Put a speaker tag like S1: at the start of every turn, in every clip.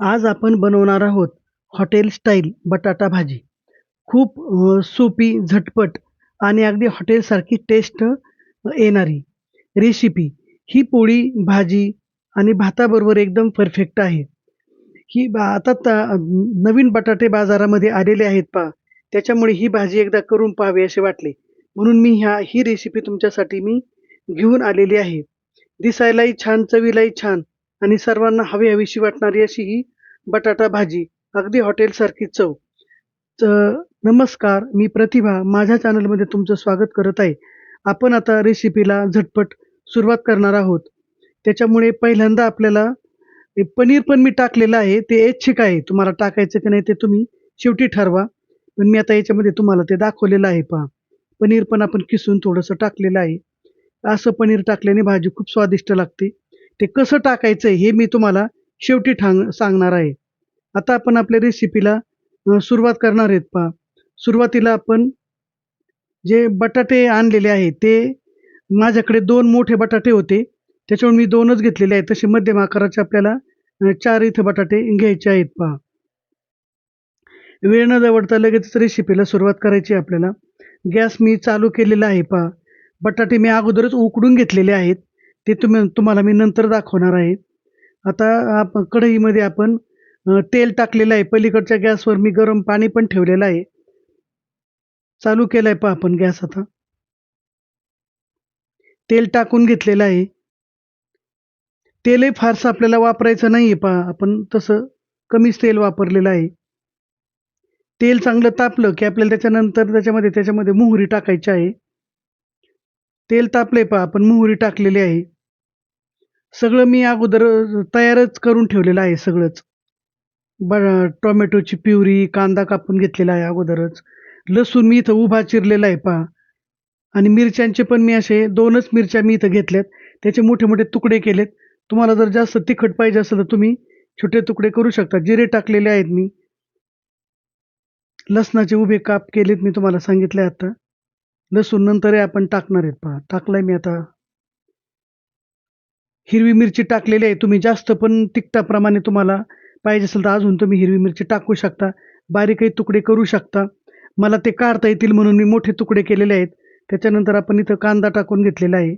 S1: आज आपण बनवणार आहोत हॉटेल स्टाईल बटाटा भाजी. खूप सोपी, झटपट आणि अगदी हॉटेलसारखी टेस्ट येणारी रेसिपी. ही पोळी, भाजी आणि भाताबरोबर एकदम परफेक्ट आहे. ही बा आता ता नवीन बटाटे बाजारामध्ये आलेले आहेत पहा. त्याच्यामुळे ही भाजी एकदा करून पहावी असे वाटले. म्हणून मी ह्या ही रेसिपी तुमच्यासाठी मी घेऊन आलेली आहे. दिसायलाही छान, चवीलाही छान आणि सर्वांना हवी-हवीशी वाटणारी अशी ही बटाटा भाजी. अगदी हॉटेलसारखी चव. तर नमस्कार, मी प्रतिभा माझ्या चॅनलमध्ये तुमचं स्वागत करत आहे. आपण आता रेसिपीला झटपट सुरुवात करणार आहोत. त्याच्यामुळे पहिल्यांदा आपल्याला ते पनीर पण मी टाकलेलं आहे. ते ऐच्छिक आहे. तुम्हाला टाकायचं की नाही ते तुम्ही शेवटी ठरवा. पण मी आता याच्यामध्ये तुम्हाला ते दाखवलेलं आहे पहा. पनीर पण आपण किसून थोडंसं टाकलेलं आहे. असं पनीर टाकल्याने भाजी खूप स्वादिष्ट लागते. ते कसं टाकायचं हे मी तुम्हाला शेवटी ठांग सांगणार आहे. आता आपण आपल्या रेसिपीला सुरुवात करणार आहेत पहा. सुरुवातीला आपण जे बटाटे आणलेले आहेत ते माझ्याकडे दोन मोठे बटाटे होते. त्याच्यामुळे मी दोनच घेतलेले आहेत. तसे मध्यम आकाराचे आपल्याला अ, 4 इथे बटाटे घ्यायचे आहेत पहा. वेळ न जवळता लगेचच रेसिपीला सुरुवात करायची आहे आपल्याला. गॅस मी चालू केलेला आहे पहा. बटाटे मी अगोदरच उकडून घेतलेले आहेत. ते तुम्ही तुम्हाला मी नंतर दाखवणार आहे. आता आप कढईमध्ये आपण तेल टाकलेलं आहे. पलीकडच्या गॅसवर मी गरम पाणी पण ठेवलेलं आहे. चालू केलं आहे पहा आपण गॅस आता. तेल टाकून घेतलेलं आहे. तेलही फारसं आपल्याला वापरायचं नाही आहे पहा. आपण तसं कमीच तेल वापरलेलं आहे. तेल चांगलं तापलं, की आपल्याला त्याच्यानंतर त्याच्यामध्ये त्याच्यामध्ये मोहरी टाकायची आहे. तेल तापलंय पहा. आपण मोहरी टाकलेली आहे. सगळं मी अगोदर तयारच करून ठेवलेलं आहे सगळंच. ब टोमॅटोची प्युरी, कांदा कापून घेतलेला आहे अगोदरच. लसूण मी इथं उभा चिरलेला आहे पहा. आणि मिरच्यांचे पण मी असे दोनच मिरच्या मी इथं घेतल्यात. त्याचे मोठे-मोठे तुकडे केलेत. तुम्हाला जर जास्त तिखट पाहिजे असेल तर तुम्ही छोटे तुकडे करू शकता. जिरे टाकलेले आहेत मी. लसणाचे उभे काप केलेत मी तुम्हाला सांगितले आता. लसूण नंतरही आपण टाकणार आहेत पहा. टाकलाय मी आता. हिरवी मिरची टाकलेली आहे. तुम्ही जास्त पण तिखटाप्रमाणे तुम्हाला पाहिजे असेल तर अजून तुम्ही हिरवी मिरची टाकू शकता. बारीकही तुकडे करू शकता. मला ते काढता येतील म्हणून मी मोठे तुकडे केलेले आहेत. त्याच्यानंतर आपण इथं कांदा टाकून घेतलेला आहे.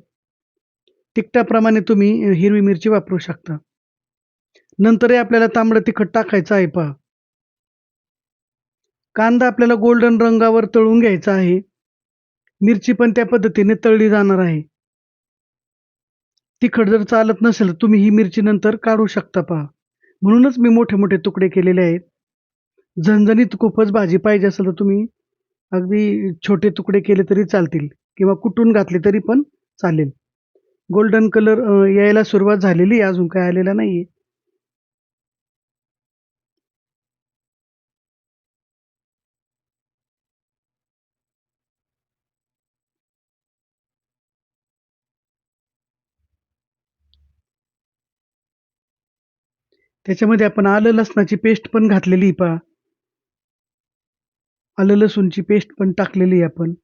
S1: तिखटाप्रमाणे तुम्ही हिरवी मिरची वापरू शकता. नंतरही आपल्याला तांबडं तिखट टाकायचं आहे पहा. कांदा आपल्याला गोल्डन रंगावर तळून घ्यायचा आहे. मिरची पण त्या पद्धतीने तळली जाणार आहे. तिखट जर चालत नसेल तर तुम्ही ही मिरची नंतर काढू शकता पहा. म्हणूनच मी मोठे-मोठे तुकडे केलेले आहेत. झणझणीत खूपच भाजी पाहिजे असेल तर तुम्ही अगदी छोटे तुकडे केले तरी चालतील किंवा कुटून घातले तरी पण चालेल. गोल्डन कलर यायला सुरुवात झालेली आहे. अजून काय आलेला नाही आहे त्याच्यामध्ये आपण आलं लसणाची पेस्ट पण घातलेली आहे पहा. आलं लसूणची पेस्ट पण टाकलेली आहे आपण.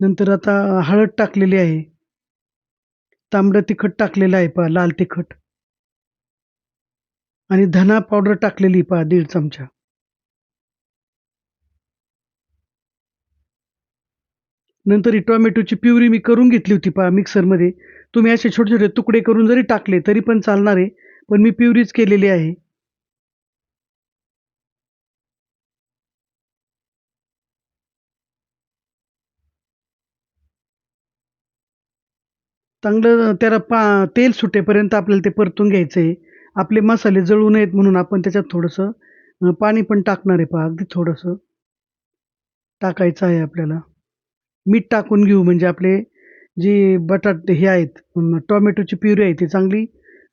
S1: नंतर आता हळद टाकलेली आहे. तांबडं तिखट टाकलेलं आहे पहा, लाल तिखट. आणि धना पावडर टाकलेली पहा दीड चमचा. नंतर ही टोमॅटोची प्युरी मी करून घेतली होती पहा मिक्सरमध्ये. तुम्ही असे छोटे-छोटे तुकडे करून जरी टाकले तरी पण चालणार आहे. पण मी प्युरीच केलेली आहे. चांगलं त्याला पा तेल सुटेपर्यंत आपल्याला ते परतून घ्यायचं आहे. आपले मसाले जळू नयेत म्हणून आपण त्याच्यात थोडंसं पाणी पण टाकणार आहे पहा. अगदी थोडंसं टाकायचं आहे आपल्याला. मीठ टाकून घेऊ म्हणजे आपले जे बटाटे हे आहेत टॉमॅटोची टोमॅटोची प्युरी आहे ती चांगली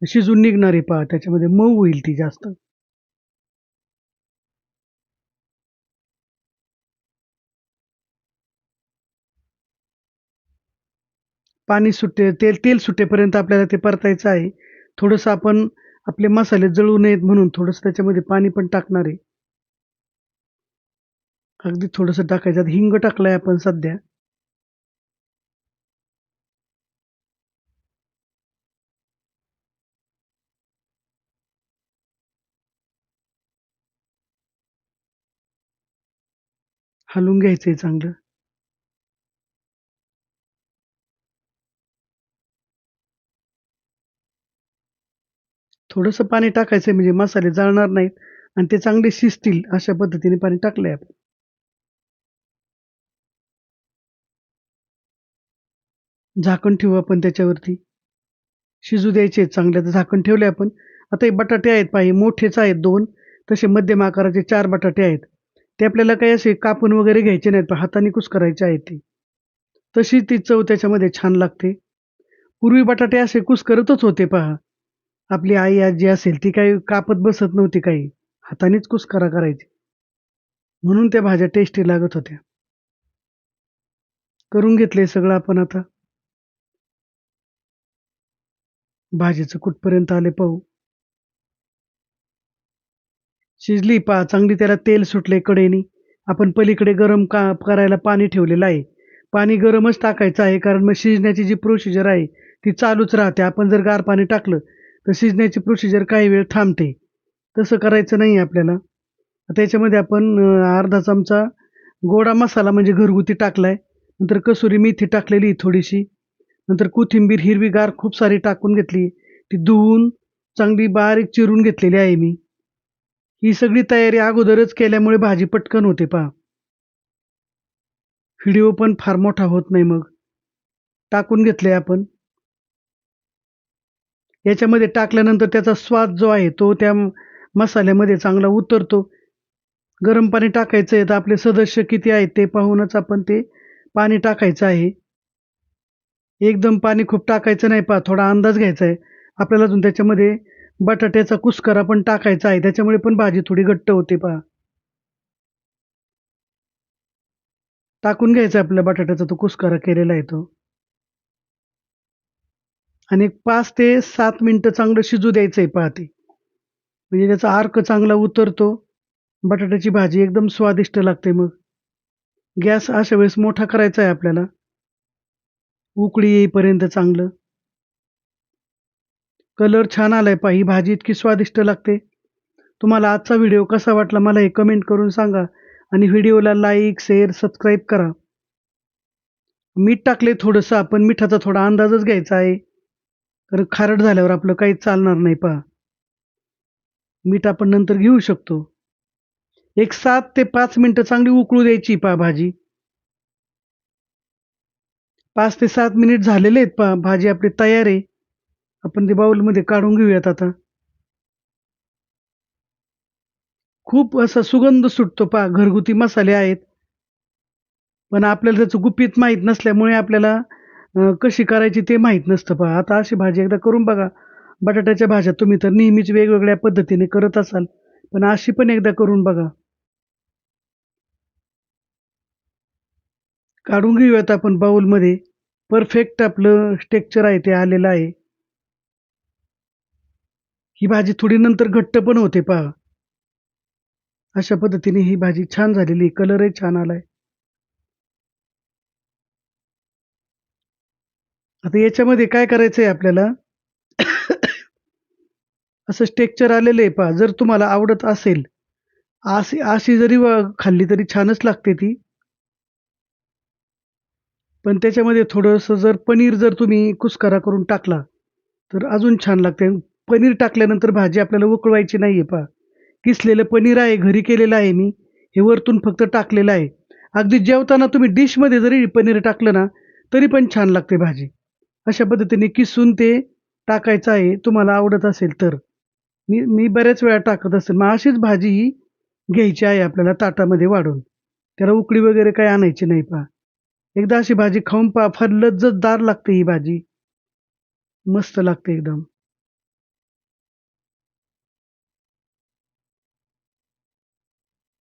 S1: शिजून निघणारी पहा. त्याच्यामध्ये मऊ होईल ती जास्त. पाणी सुटे तेल तेल सुटेपर्यंत आपल्याला ते परतायचं आहे. थोडंसं आपण आपले मसाले जळू नयेत म्हणून थोडंसं त्याच्यामध्ये पाणी पण टाकणार आहे. अगदी थोडंसं टाकायचं. आता हिंग टाकलाय आपण सध्या. हलवून घ्यायचंय चांगलं. थोडंसं पाणी टाकायचं म्हणजे मसाले जाळणार नाहीत आणि ते चांगले शिजतील अशा पद्धतीने पाणी टाकलंय आपण. झाकण ठेवू आपण त्याच्यावरती. शिजू द्यायचे चांगले तर झाकण ठेवले आपण. आता हे बटाटे आहेत पाहि मोठेच आहेत दोन. तसे मध्यम आकाराचे चार बटाटे आहेत. ते आपल्याला काही असे कापून वगैरे घ्यायचे नाहीत पण हाताने कुस करायचे आहे ते. तशी ती चव त्याच्यामध्ये छान लागते. पूर्वी बटाटे असे कुस करतच होते पहा. आपली आई आजी असेल ती काही कापत बसत नव्हती काही. हातानेच कुस्करा करायची. म्हणून त्या भाज्या टेस्टी लागत होत्या. करून घेतले सगळं आपण आता. भाजीचं कुठपर्यंत आले पाहू. शिजली पा चांगली त्याला तेल सुटले कडेनी. आपण पलीकडे गरम का करायला पाणी ठेवलेलं आहे. पाणी गरमच टाकायचं आहे कारण मग शिजण्याची जी प्रोसिजर आहे ती चालूच राहते. आपण जर गार पाणी टाकलं तर शिजण्याची प्रोसिजर काही वेळ थांबते. तसं करायचं नाही आपल्याला. त्याच्यामध्ये आपण अर्धा चमचा गोडा मसाला म्हणजे घरगुती टाकलाय. नंतर कसुरी मेथी टाकलेली थोडीशी. नंतर कोथिंबीर हिरवीगार खूप सारी टाकून घेतली. ती धुवून चांगली बारीक चिरून घेतलेली आहे मी. ही सगळी तयारी अगोदरच केल्यामुळे भाजी पटकन होते पहा. व्हिडिओ पण फार मोठा होत नाही मग. टाकून घेतले आपण. याच्यामध्ये टाकल्यानंतर त्याचा स्वाद जो आहे तो त्या मसाल्यामध्ये चांगला उतरतो. गरम पाणी टाकायचं आहे तर आपले सदस्य किती आहेत ते पाहूनच आपण ते पाणी टाकायचं आहे. एकदम पाणी खूप टाकायचं नाही पहा थोडा अंदाज घ्यायचा आहे. आपल्याला अजून त्याच्यामध्ये बटाट्याचा कुस्करा पण टाकायचा आहे. त्याच्यामुळे पण भाजी थोडी घट्ट होते पहा. टाकून घ्यायचा आपल्या बटाट्याचा तो कुस्करा केलेला आहे तो. आणि पाच ते सात मिनटं चांगलं शिजू द्यायचं आहे पहा ते. म्हणजे त्याचा अर्क चांगला उतरतो. बटाट्याची भाजी एकदम स्वादिष्ट लागते मग. गॅस अशा वेळेस मोठा करायचा आहे आपल्याला. उकळी येईपर्यंत चांगलं. कलर छान आलाय पहा ही भाजी इतकी स्वादिष्ट लागते. तुम्हाला आजचा व्हिडिओ कसा वाटला मला हे कमेंट करून सांगा आणि व्हिडिओला लाईक शेअर सबस्क्राईब करा. मीठ टाकले थोडंसं आपण मिठाचा थोडा अंदाजच घ्यायचा आहे. कारण खारट झाल्यावर आपलं काहीच चालणार नाही पहा. मीठ आपण नंतर घेऊ शकतो. एक सात ते पाच मिनटं चांगली उकळू द्यायची पहा भाजी. पाच ते सात मिनिट झालेले आहेत पहा भाजी आपली तयार आहे. आपण ते बाउलमध्ये काढून घेऊयात आता. खूप असा सुगंध सुटतो पहा घरगुती मसाले आहेत. पण आपल्याला त्याचं गुपित माहीत नसल्यामुळे आपल्याला कशी करायची ते माहीत नसतं पहा. आता अशी भाजी एकदा करून बघा. बटाट्याच्या भाज्या तुम्ही तर नेहमीच वेगवेगळ्या पद्धतीने करत असाल. पण अशी पण एकदा करून बघा. काढून घेऊयात आपण बाऊलमध्ये. परफेक्ट आपलं स्टेक्चर आहे ते आलेलं आहे. ही भाजी थोडी नंतर घट्ट पण होते पहा. अशा पद्धतीने ही भाजी छान झालेली कलरही छान आलाय. आता याच्यामध्ये काय करायचंय आपल्याला? असं स्ट्रेक्चर आलेलं आहे पहा. जर तुम्हाला आवडत असेल आशी आशी जरी खाल्ली तरी छानच लागते ती. पण त्याच्यामध्ये थोडंसं जर पनीर जर तुम्ही कुस्करा करून टाकला तर अजून छान लागते. पनीर टाकल्यानंतर भाजी आपल्याला उकळवायची नाही आहे पहा. किसलेलं पनीर आहे घरी केलेलं आहे मी. हे वरतून फक्त टाकलेलं आहे. अगदी जेवताना तुम्ही डिशमध्ये जरी पनीर टाकलं ना तरी पण छान लागते भाजी. अशा पद्धतीने किसून ते टाकायचं आहे तुम्हाला आवडत असेल तर. मी मी बऱ्याच वेळा टाकत असेल मग अशीच भाजी ही घ्यायची आहे आपल्याला ताटामध्ये वाढून. त्याला उकळी वगैरे काही आणायची नाही पहा. एकदा अशी भाजी खाऊन पहा फार लज्जतदार लागते ही भाजी. मस्त लागते एकदम.